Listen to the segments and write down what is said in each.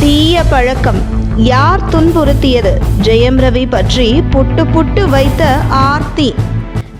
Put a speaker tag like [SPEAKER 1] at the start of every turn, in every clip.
[SPEAKER 1] தீய பழக்கம். யார் துன்புறுத்தியது? ஜெயம் ரவி பற்றி புட்டு புட்டு வைத்த ஆர்த்தி.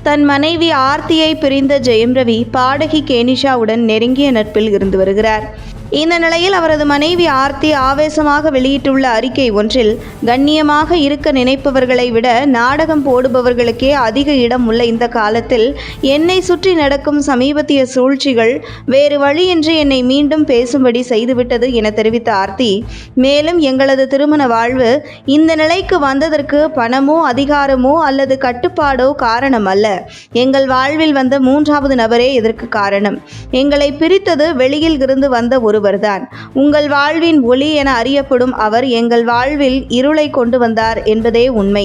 [SPEAKER 1] தன் மனைவி ஆர்த்தியை பிரிந்த ஜெயம் ரவி பாடகி கேனிஷாவுடன் நெருங்கிய நட்பில் இருந்து வருகிறார். இந்த நிலையில் அவரது மனைவி ஆர்த்தி ஆவேசமாக வெளியிட்டுள்ள அறிக்கை ஒன்றில் கண்ணியமாக இருக்க நினைப்பவர்களை விட நாடகம் போடுபவர்களுக்கே அதிக இடம் உள்ள இந்த காலத்தில் என்னை சுற்றி நடக்கும் சமீபத்திய சூழ்ச்சிகள் வேறு வழியின்றி என்னை மீண்டும் பேசும்படி செய்துவிட்டது என தெரிவித்த ஆர்த்தி மேலும் எங்களது திருமண வாழ்வு இந்த நிலைக்கு வந்ததற்கு பணமோ அதிகாரமோ அல்லது கட்டுப்பாடோ காரணம் அல்ல. எங்கள் வாழ்வில் வந்த மூன்றாவது நபரே இதற்கு காரணம். எங்களை பிரித்தது வெளியில் இருந்து வந்த ஒரு ஒருவர்தான். உங்கள் வாழ்வின் ஒளி என அறியப்படும் அவர் எங்கள் வாழ்வில் இருளை கொண்டு வந்தார் என்பதே உண்மை.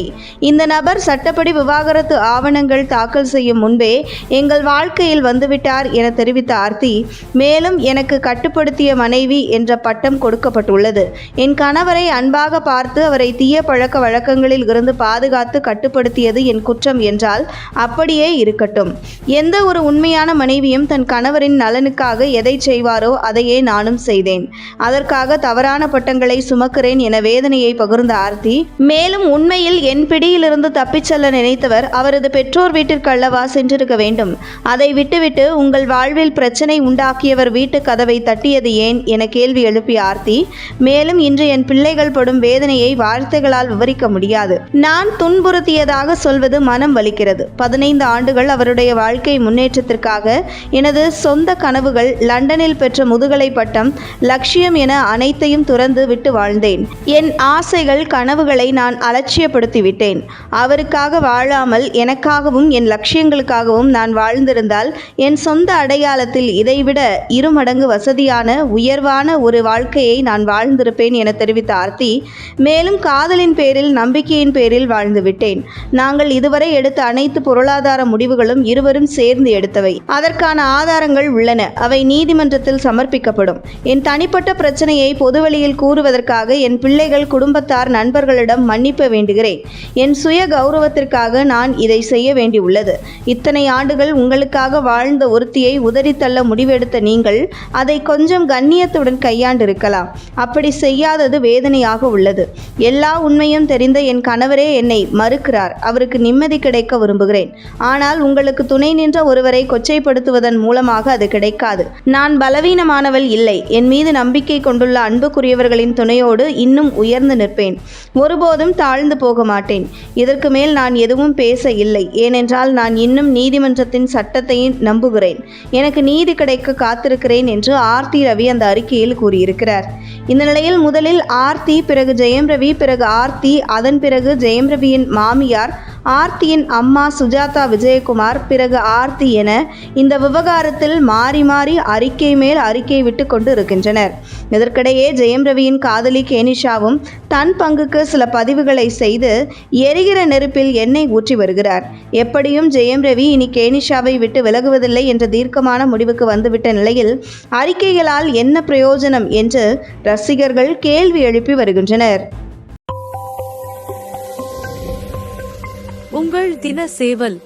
[SPEAKER 1] இந்த நபர் சட்டப்படி விவாகரத்து ஆவணங்கள் தாக்கல் செய்யும் முன்பே எங்கள் வாழ்க்கையில் வந்துவிட்டார் என தெரிவித்த ஆர்த்தி மேலும் எனக்கு கட்டுப்படுத்திய மனைவி என்ற பட்டம் கொடுக்கப்பட்டுள்ளது. என் கணவரை அன்பாக பார்த்து அவரை தீய பழக்க வழக்கங்களில் இருந்து பாதுகாத்து கட்டுப்படுத்தியது என் குற்றம் என்றால் அப்படியே இருக்கட்டும். எந்த ஒரு உண்மையான மனைவியும் தன் கணவரின் நலனுக்காக எதை செய்வாரோ அதையே நான் நானும் செய்தேன். அதற்காக தவறான பட்டங்களை சுமக்கிறேன் என வேதனையை பகிர்ந்த ஆர்த்தி மேலும் உண்மையில் என் பிடியிலிருந்து தப்பிச் செல்ல நினைத்தவர் அவரது பெற்றோர் வீட்டிற்கு அல்லவா சென்றிருக்க வேண்டும். அதை விட்டுவிட்டு உங்கள் வாழ்வில் பிரச்சனை உண்டாக்கியவர் வீட்டு கதவை தட்டியது ஏன்? என கேள்வி எழுப்பிய ஆர்த்தி மேலும் இன்று என் பிள்ளைகள் படும் வேதனையை வார்த்தைகளால் விவரிக்க முடியாது. நான் துன்புறுத்தியதாக சொல்வது மனம் வலிக்கிறது. பதினைந்து ஆண்டுகள் அவருடைய வாழ்க்கை முன்னேற்றத்திற்காக எனது சொந்த கனவுகள் லண்டனில் பெற்ற முதுகலை பட்ட பட்டம் லட்சியம் என அனைத்தையும் துறந்து விட்டு வாழ்ந்தேன். என் ஆசைகள் கனவுகளை நான் அலட்சியப்படுத்திவிட்டேன். அவருக்காக வாழாமல் எனக்காகவும் என் லட்சியங்களுக்காகவும் நான் வாழ்ந்திருந்தால் என் சொந்த அடையாளத்தில் இதைவிட இருமடங்கு வசதியான உயர்வான ஒரு வாழ்க்கையை நான் வாழ்ந்திருப்பேன் என தெரிவித்த ஆர்த்தி மேலும் காதலின் பேரில் நம்பிக்கையின் பேரில் வாழ்ந்து விட்டேன். நாங்கள் இதுவரை எடுத்த அனைத்து பொருளாதார முடிவுகளும் இருவரும் சேர்ந்து எடுத்தவை. அதற்கான ஆதாரங்கள் உள்ளன. அவை நீதிமன்றத்தில் சமர்ப்பிக்கப்படும். என் தனிப்பட்ட பிரச்சனையை பொதுவெளியில் கூறுவதற்காக என் பிள்ளைகள் குடும்பத்தார் நண்பர்களிடம் மன்னிப்பு வேண்டுகிறேன். என் சுய கௌரவத்திற்காக நான் இதை செய்ய வேண்டியுள்ளது. இத்தனை ஆண்டுகள் உங்களுக்காக வாழ்ந்த ஒருத்தியை உதறித்தள்ள முடிவெடுத்த நீங்கள் அதை கொஞ்சம் கண்ணியத்துடன் கையாண்டிருக்கலாம். அப்படி செய்யாதது வேதனையாக உள்ளது. எல்லா உண்மையும் தெரிந்த என் கணவரே என்னை மறுக்கிறார். அவருக்கு நிம்மதி கிடைக்க விரும்புகிறேன். ஆனால் உங்களுக்கு துணை நின்ற ஒருவரை கொச்சைப்படுத்துவதன் மூலமாக அது கிடைக்காது. நான் பலவீனமானவள் இல்லை. என் மீது நம்பிக்கை கொண்டுள்ள அன்புக்குரியவர்களின் துணையோடு இன்னும் உயர்ந்து நிற்பேன். ஒருபோதும் தாழ்ந்து போக மாட்டேன். இதற்கு மேல் நான் எதுவும் பேச இல்லை. ஏனென்றால் நான் இன்னும் நீதிமன்றத்தின் சட்டத்தையும் நம்புகிறேன். எனக்கு நீதி கிடைக்க காத்திருக்கிறேன் என்று ஆர்த்தி ரவி அந்த அறிக்கையில் கூறியிருக்கிறார். இந்த நிலையில் முதலில் ஆர்த்தி பிறகு ஜெயம் ரவி பிறகு ஆர்த்தி அதன் பிறகு ஜெயம் ரவியின் மாமியார் ஆர்த்தியின் அம்மா சுஜாதா விஜயகுமார் பிறகு ஆர்த்தி என இந்த விவகாரத்தில் மாறி மாறி அறிக்கை மேல் அறிக்கை விட்டு கொண்டு இருக்கின்றனர் இதற்கிடையே ஜெயம் ரவியின் காதலி கேனிஷாவும் தன் பங்குக்கு சில பதிவுகளை செய்து எரிகிற நெருப்பில் எண்ணெய் ஊற்றி வருகிறார். எப்படியும் ஜெயம் ரவி இனி கேனிஷாவை விட்டு விலகுவதில்லை என்ற தீர்க்கமான முடிவுக்கு வந்துவிட்ட நிலையில் அறிக்கைகளால் என்ன பிரயோஜனம் என்று ரசிகர்கள் கேள்வி எழுப்பி வருகின்றனர்.
[SPEAKER 2] உங்கள் தின சேவல்